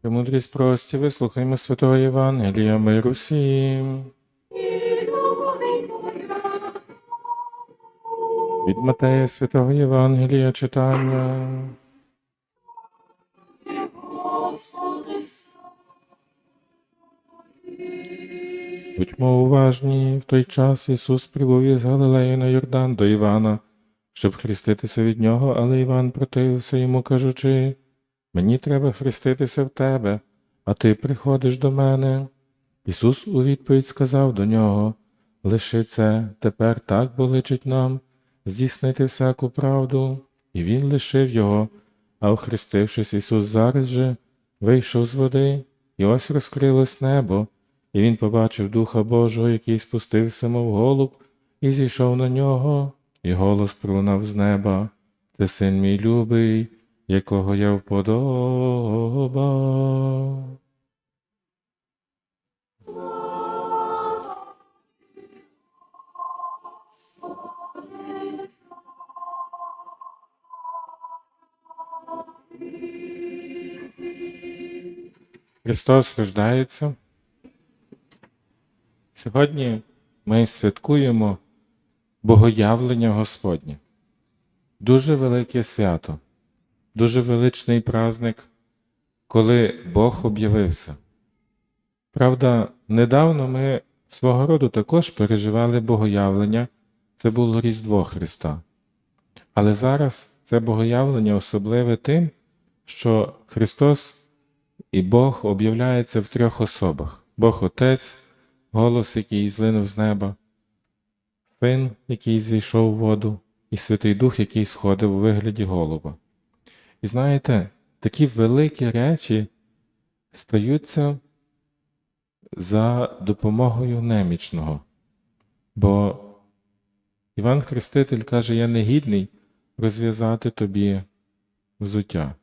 Премудрість прості, вислухаймо святого Євангелія, миру всім. Від Матея святого Євангелія читання. Будьмо уважні, в той час Ісус прибув із Галилеї на Йордан до Івана, щоб хреститися від нього, але Іван противився йому, кажучи, мені треба хреститися в тебе, а ти приходиш до мене. Ісус у відповідь сказав до нього, лиши це, тепер так боличить нам, здійснити всяку правду, і він лишив його, а охрестившись, Ісус зараз же вийшов з води, і ось розкрилось небо, і він побачив Духа Божого, який спустився, мов голуб, і зійшов на нього, і голос пролунав з неба. Це син мій любий, якого я вподобав. Христос рождається. Сьогодні ми святкуємо Богоявлення Господнє. Дуже велике свято, дуже величний праздник, коли Бог об'явився. Правда, недавно ми свого роду також переживали Богоявлення, це було Різдво Христа. Але зараз це Богоявлення особливе тим, що Христос і Бог об'являється в трьох особах: Бог Отець, голос, який злинув з неба, Син, який зійшов в воду, і Святий Дух, який сходив у вигляді голуба. І знаєте, такі великі речі стаються за допомогою немічного. Бо Іван Хреститель каже, я не гідний розв'язати тобі взуття.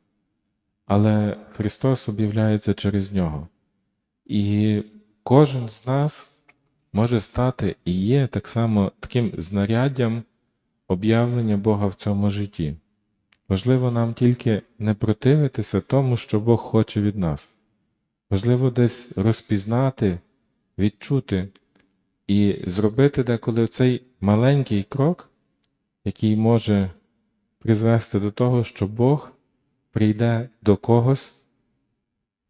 Але Христос об'являється через нього. І кожен з нас може стати і є так само таким знаряддям об'явлення Бога в цьому житті. Важливо нам тільки не противитися тому, що Бог хоче від нас. Важливо десь розпізнати, відчути і зробити деколи цей маленький крок, який може призвести до того, що Бог прийде до когось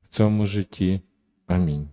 в цьому житті. Амінь.